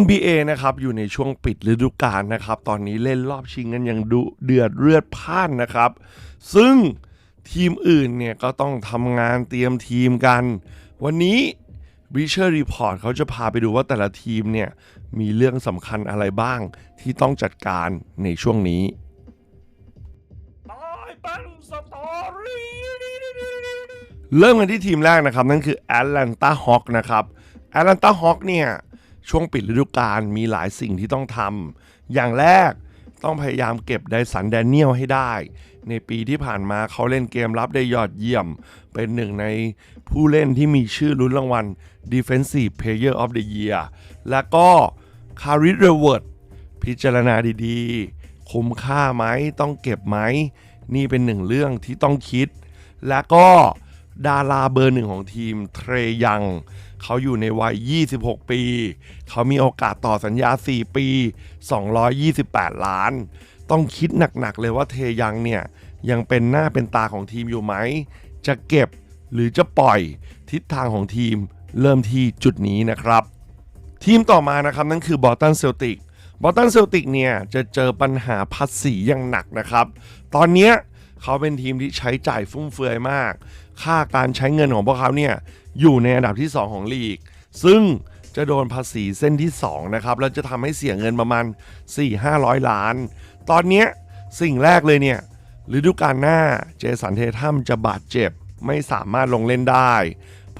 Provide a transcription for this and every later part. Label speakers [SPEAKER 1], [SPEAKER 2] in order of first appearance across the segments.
[SPEAKER 1] NBA นะครับอยู่ในช่วงปิดฤดูกาลนะครับ ตอนนี้เล่นรอบชิงกันอย่างดุเดือดเลือดพ่านนะครับ ซึ่งทีมอื่นเนี่ยก็ต้องทำงานเตรียมทีมกัน วันนี้วิเชอร์รีพอร์ตเขาจะพาไปดูว่าแต่ละทีมเนี่ยมีเรื่องสำคัญอะไรบ้างที่ต้องจัดการในช่วงนี้ตายเป็นสตอรี่เริ่มกันที่ทีมแรกนะครับ นั่นคือ Atlanta Hawk นะครับ Atlanta Hawk เนี่ย ช่วงปิดฤดูกาลมีหลายสิ่งที่ต้องทำอย่างแรกต้องพยายามเก็บไดสันแดเนียลให้ได้ ในปีที่ผ่านมาเขาเล่นเกมรับได้ยอดเยี่ยม เป็นหนึ่งในผู้เล่นที่มีชื่อลุ้นรางวัล Defensive Player of the Year และก็คาริสเรเวิร์ดพิจารณาดีๆ คุ้มค่าไหมต้องเก็บไหม นี่เป็นหนึ่งเรื่องที่ต้องคิด และก็ ดาราเบอร์หนึ่งของทีมเทรยัง เขาอยู่ในวัย 26 ปี เขามีโอกาสต่อสัญญา 4 ปี 228 ล้าน ต้องคิดหนักๆเลยว่าเทยังเนี่ย ยังเป็นหน้าเป็นตาของทีมอยู่ไหม จะเก็บหรือจะปล่อยทิศทางของทีมเริ่มที่จุดนี้นะครับ ทีมต่อมานะครับ นั่นคือบอตันเซลติกบอตันเซลติกเนี่ย จะเจอปัญหาภาษีอย่างหนักนะครับ ตอนนี้เขาเป็นทีมที่ใช้จ่ายฟุ่มเฟือยมาก ค่าการใช้เงินของพวกเขาเนี่ยอยู่ในอันดับที่ 2 ของลีก ซึ่งจะโดนภาษีเส้นที่ 2 นะครับ แล้วจะทำให้เสียเงินประมาณ 4-500 ล้าน ตอนนี้สิ่งแรกเลยเนี่ยฤดูกาลหน้าเจสันเททัมจะบาดเจ็บไม่สามารถลงเล่นได้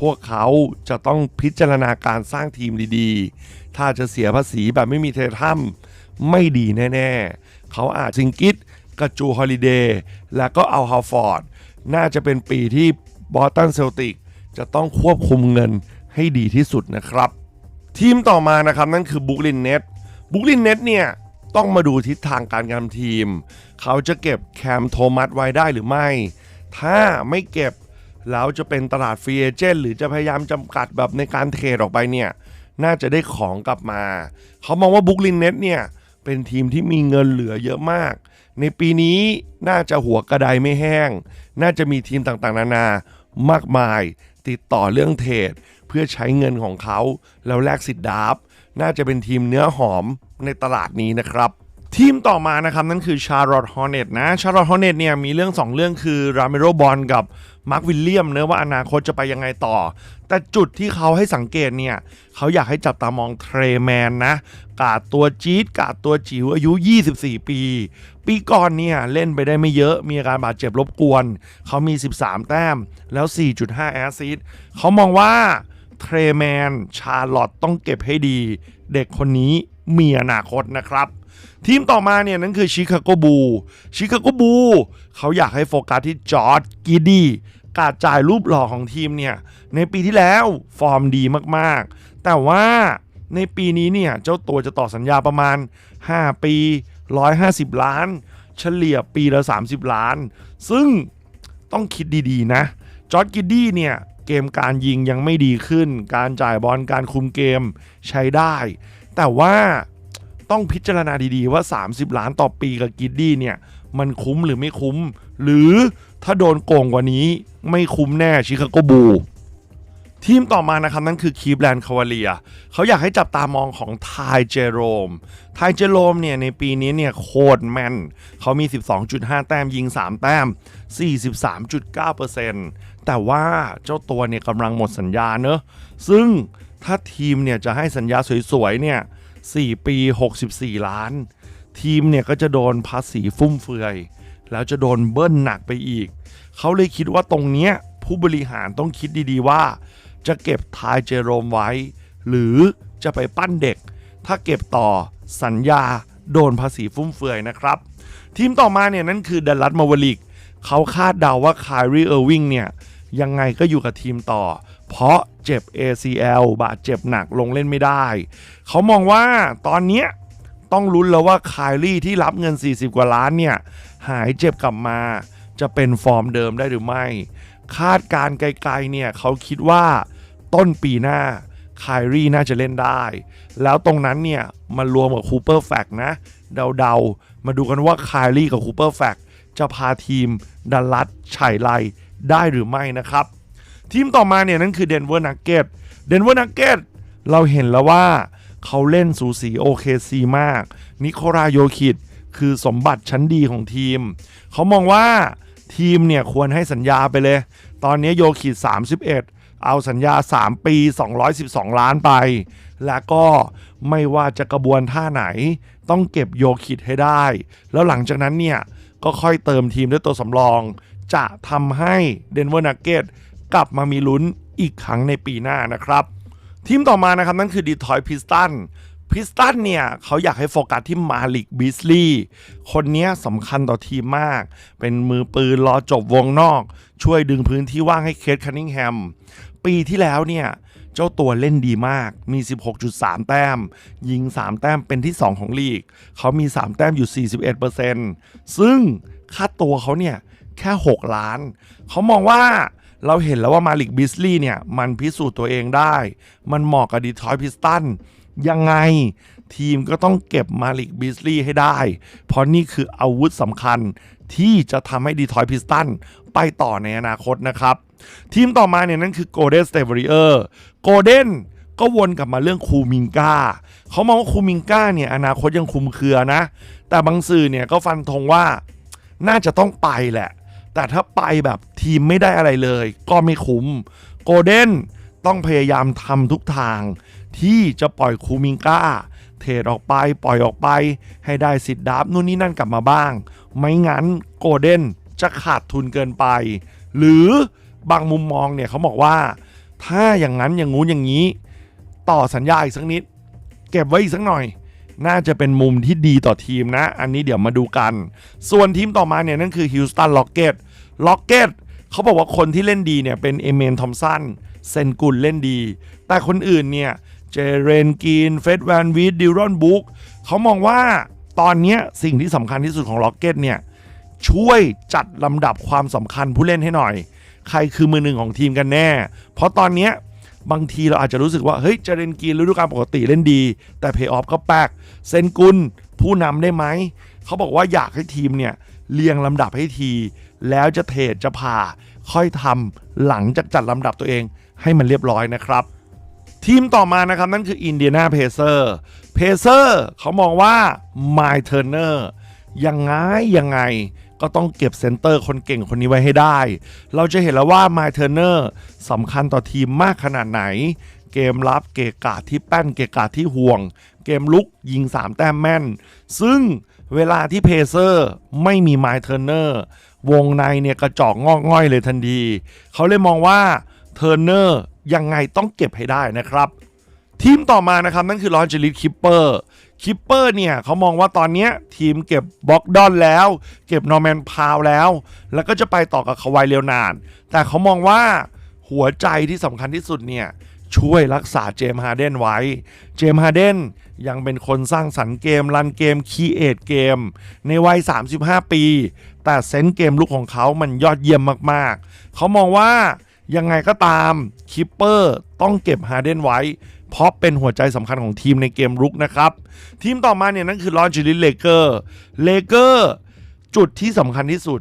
[SPEAKER 1] พวกเขาจะต้องพิจารณาการสร้างทีมดีๆ ถ้าจะเสียภาษีแบบไม่มีเททัมไม่ดีแน่ๆ เขาอาจซิงกิตกับจูฮอลิเดย์และก็เอาฮาวฟอร์ด น่าจะเป็นปีที่ บอสตันเซลติกจะต้องควบคุมเงินให้ดีที่สุดนะครับ ทีมต่อมานะครับนั่นคือบุกลินเน็ตบุกลินเน็ตเนี่ยต้องมาดูทิศทางการงานทีม เขาจะเก็บแคมโทมัสไว้ได้หรือไม่ ถ้าไม่เก็บแล้วจะเป็นตลาดฟรีเอเจนต์หรือจะพยายามจำกัดแบบในการเทรดออกไปเนี่ยน่าจะได้ของกลับมา เขามองว่าบุกลินเน็ตเนี่ยเป็นทีมที่มีเงินเหลือเยอะมาก ในปีนี้น่าจะหัวกระไดไม่แห้ง น่าจะมีทีมต่างๆ นานา มากมาย ติดต่อเรื่องเทรดเพื่อใช้เงินของเขา แล้วแลกสิทธิ์ดราฟน่าจะเป็นทีมเนื้อหอมในตลาดนี้นะครับ ทีมต่อมานะครับ นั่นคือชาร์ลอตฮอร์เนตนะชาร์ลอตฮอร์เนตเนี่ยมีเรื่อง 2 เรื่องคือราเมโรบอลกับมาร์ควิลเลียมเนื้อะว่าอนาคตจะไปยังไงต่อ แต่จุดที่เขาให้สังเกตเนี่ย เขาอยากให้จับตามองเทรแมนนะ กาดตัวจี๊ดกาดตัวจิ๋วอายุ 24 ปี ปีก่อนเนี่ย เล่นไปได้ไม่เยอะมีอาการบาดเจ็บรบกวน เขามี 13 แต้มแล้ว 4.5 แอสซิสต์เขามองว่าเทรแมนชาร์ลอตต้องเก็บให้ดี เด็กคนนี้มีอนาคตนะครับ ทีมต่อมาเนี่ยนั่นคือชิคาโกบูชิคาโกบูเขาอยากให้โฟกัสที่จอร์ดกิดดี้การจ่ายรูปหล่อของทีมเนี่ยในปีที่แล้วฟอร์มดีมากๆ แต่ว่าในปีนี้เนี่ยเจ้าตัวจะต่อสัญญาประมาณ 5 ปี 150 ล้าน เฉลี่ยปีละ 30 ล้าน ซึ่งต้องคิดดีๆนะจอร์ดกิดดี้เนี่ยเกมการยิงยังไม่ดีขึ้น การจ่ายบอลการคุมเกมใช้ได้ แต่ว่า ต้องพิจารณาดีๆว่า 30 ล้านต่อปีกับกิดดี้เนี่ย มันคุ้มหรือไม่คุ้ม หรือถ้าโดนโกงกว่านี้ไม่คุ้มแน่ชิคาโกบูทีมต่อมานะครับ นั่นคือคีบแลนด์คาวาเลียเขาอยากให้จับตามองของไทเจโรมไทเจโรมเนี่ยในปีนี้เนี่ยโคตรแมนเขามี 12.5 แต้มยิง 3 แต้ม 43.9%แต่ว่าเจ้าตัวเนี่ยกำลังหมดสัญญาเนอะซึ่งถ้าทีมเนี่ยจะให้สัญญาสวยๆเนี่ย 4 ปี 64 ล้าน ทีมเนี่ยก็จะโดนภาษีฟุ่มเฟือย แล้วจะโดนเบิ้ลหนักไปอีก เขาเลยคิดว่าตรงเนี้ยผู้บริหารต้องคิดดีๆว่า จะเก็บทายเจโรมไว้ หรือจะไปปั้นเด็ก ถ้าเก็บต่อสัญญาโดนภาษีฟุ่มเฟือยนะครับ ทีมต่อมาเนี่ยนั่นคือดัลลัสมาวลิกเขาคาดเดาว่าคายรีเออร์วิงเนี่ยยังไงก็อยู่กับทีมต่อ เพราะเจ็บ ACL บาดเจ็บหนักลงเล่นไม่ได้ เขามองว่าตอนเนี้ยต้องลุ้นแล้วว่าคายลี่ที่รับเงิน 40 กว่าล้านเนี่ย หายเจ็บกลับมา จะเป็นฟอร์มเดิมได้หรือไม่ คาดการไกลๆเนี่ยเขาคิดว่าต้นปีหน้าคายรี่น่าจะเล่นได้ แล้วตรงนั้นเนี่ยมารวมกับคูเปอร์แฟกนะ เดาๆ มาดูกันว่าคายรี่กับคูเปอร์แฟกจะพาทีมดัลลัสไฉไลได้หรือไม่นะครับ ทีมต่อมาเนี่ยนั่นคือเดนเวอร์นักเก็ตเดนเวอร์นักเก็ตเราเห็นแล้วว่าเขาเล่นสูสีโอเคซีมาก นิโคลาโยคิดคือสมบัติชั้นดีของทีม เขามองว่าทีมเนี่ยควรให้สัญญาไปเลย ตอนนี้โยคิด 31 เอาสัญญา 3 ปี 212 ล้านไป และก็ไม่ว่าจะกระบวนท่าไหน ต้องเก็บโยคิดให้ได้ แล้วหลังจากนั้นเนี่ย ก็ค่อยเติมทีมด้วยตัวสำรอง จะทำให้เดนเวอร์นักเก็ต กลับมามีลุ้นอีกครั้งในปีหน้านะครับ ทีมต่อมานะครับนั่นคือดีทอยพิสตันพิสตันเนี่ยเขาอยากให้โฟกัสที่มาลิกบิสลีย์คนนี้สำคัญต่อทีมมาก เป็นมือปืนรอจบวงนอก ช่วยดึงพื้นที่ว่างให้เคทคันนิงแฮม ปีที่แล้วเนี่ย เจ้าตัวเล่นดีมาก มี 16.3 แต้ม ยิง 3 แต้มเป็นที่ 2 ของลีก เขามี 3 แต้มอยู่ 41%ซึ่งค่าตัวเขาเนี่ยแค่ 6 ล้าน เขามองว่า เราเห็นแล้วว่ามาลิกบิสลีย์เนี่ย มันพิสูจน์ตัวเองได้ มันเหมาะกับดีทรอยพิสตันยังไงทีมก็ต้องเก็บมาลิกบิสลีย์ให้ได้ เพราะนี่คืออาวุธสำคัญที่จะทำให้ดีทรอยพิสตันไปต่อในอนาคตนะครับ ทีมต่อมาเนี่ยนั่นคือ Golden State Warrior Golden ก็วนกลับมาเรื่องคูมิงกาเขามองว่าคูมิงกาเนี่ยอนาคตยังคุมเครือนะ แต่บางสื่อเนี่ยก็ฟันธงว่าน่าจะต้องไปแหละ แต่ถ้าไปแบบทีมไม่ได้อะไรเลย ก็ไม่คุ้มโกลเด้นต้องพยายามทำทุกทาง ที่จะปล่อยคูมิงกาเทรดออกไปปล่อยออกไป ให้ได้สิทธิ์ดับนู่นนี่นั่นกลับมาบ้าง ไม่งั้นโกลเด้นจะขาดทุนเกินไป หรือบางมุมมองเนี่ยเขาบอกว่า ถ้าอย่างนั้นอย่างงู้นอย่างนี้ ต่อสัญญาอีกสักนิด เก็บไว้อีกสักหน่อย น่าจะเป็นมุมที่ดีต่อทีมนะ อันนี้เดี๋ยวมาดูกัน ส่วนทีมต่อมาเนี่ยนั่นคือฮิ u สตันล็อกเก็ต ล็อกเก็ตเขาบอกว่าคนที่เล่นดีเนี่ยเป็นเอเมนทอมสันเซนกุลเล่นดี แต่คนอื่นเนี่ยเจเรนกีนเฟดแวนวีดดิรอนบุ๊กเขามองว่าตอนนี้สิ่งที่สำคัญที่สุดของล็อกเก็ตเนี่ยช่วยจัดลำดับความสำคัญผู้เล่นให้หน่อย ใครคือมือหนึ่งของทีมกันแน่ เพราะตอนนี้บางทีเราอาจจะรู้สึกว่า เฮ้ยเจเรนกีนฤดูกาลปกติเล่นดี แต่เพย์ออฟก็แปลกเซนกุลผู้นำได้ไหม เขาบอกว่าอยากให้ทีมเนี่ยเรียงลำดับให้ที แล้วจะเทรดจะผ่าค่อยทำหลังจากจัดลำดับตัวเองให้มันเรียบร้อยนะครับ ทีมต่อมานะครับ นั่นคืออินเดียนาเพเซอร์เพเซอร์เขามองว่าไมเทอร์เนอร์ยังไงยังไงก็ต้องเก็บเซนเตอร์คนเก่งคนนี้ไว้ให้ได้ เราจะเห็นแล้วว่าไมเทอร์เนอร์สำคัญต่อทีมมากขนาดไหน เกมรับเกะกาที่แป้นเกะกาที่ห่วง เกมลุกยิง 3 แต้มแม่น ซึ่งเวลาที่เพเซอร์ไม่มีไมเทอร์เนอร์ วงในเนี่ยกระจอกงอกง่อยเลยทันที เขาเลยมองว่าเทอร์เนอร์ยังไงต้องเก็บให้ได้นะครับ ทีมต่อมานะครับ นั่นคือลอนเจลิสคิปเปอร์คิปเปอร์เนี่ยเขามองว่าตอนนี้ทีมเก็บบล็อกดอนแล้ว เก็บนอร์แมนพาวแล้ว แล้วก็จะไปต่อกับคาวายเลวนาน แต่เขามองว่าหัวใจที่สำคัญที่สุดเนี่ย ช่วยรักษาเจมส์ฮาร์เดนไว้ เจมส์ฮาร์เดนยังเป็นคนสร้างสรรค์เกม รันเกมคีเอทเกม ในวัย 35 ปี แต่เซนส์เกมลุกของเขามันยอดเยี่ยมมากๆ เขามองว่ายังไงก็ตามคิปเปอร์ต้องเก็บฮาร์เดนไว้ เพราะเป็นหัวใจสำคัญของทีมในเกมรุกนะครับ ทีมต่อมาเนี่ยนั่นคือลอนจิลิเลเกอร์เลเกอร์จุดที่สำคัญที่สุด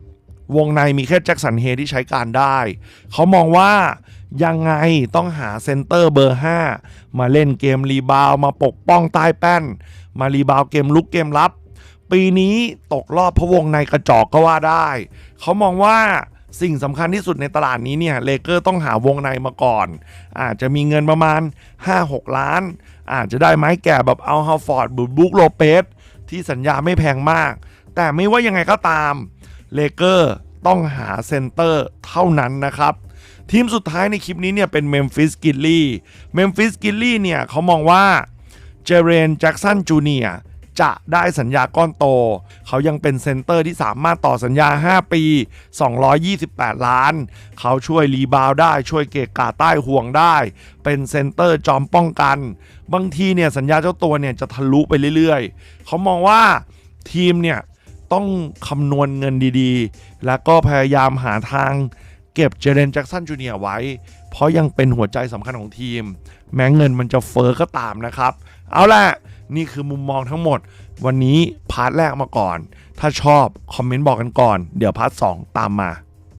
[SPEAKER 1] วงในมีแค่แจ็คสันเฮที่ใช้การได้ เขามองว่า ยังไงต้องหาเซนเตอร์เบอร์ 5 มาเล่นเกมรีบาวมาปกป้องใต้แป้น มารีบาวเกมลุกเกมรับ ปีนี้ตกรอบเพราะวงในกระจอกก็ว่าได้ เขามองว่าสิ่งสำคัญที่สุดในตลาดนี้เนี่ยเลเกอร์ต้องหาวงในมาก่อน อาจจะมีเงินประมาณ 5-6 ล้าน อาจจะได้ไม้แก่แบบเอาฮาฟอร์ดบุบุกโลเปสที่สัญญาไม่แพงมาก แต่ไม่ว่ายังไงก็ตามเลเกอร์ต้องหาเซนเตอร์เท่านั้นนะครับ ทีมสุดท้ายในคลิปนี้เนี่ยเป็นเมมฟิสกิลลี่เมมฟิสกิลลี่เนี่ยเขามองว่าเจเรนแจ็กสันจูเนียจะได้สัญญาก้อนโต เขายังเป็นเซนเตอร์ที่สามารถต่อสัญญา 5 ปี 228 ล้าน เขาช่วยรีบาวได้ช่วยเกะกาใต้ห่วงได้ เป็นเซนเตอร์จอมป้องกัน บางทีเนี่ยสัญญาเจ้าตัวเนี่ยจะทะลุไปเรื่อยๆ เขามองว่าทีมเนี่ยต้องคำนวณเงินดีๆ แล้วก็พยายามหาทาง เก็บเจเรนแจ็กสันจูเนียร์ไว้ เพราะยังเป็นหัวใจสำคัญของทีม แม้เงินมันจะเฟอ้อก็ตามนะครับ เอาล่ะ นี่คือมุมมองทั้งหมด วันนี้พาร์ทแรกมาก่อน ถ้าชอบ คอมเมนต์บอกกันก่อน เดี๋ยวพาร์ทสองตามมา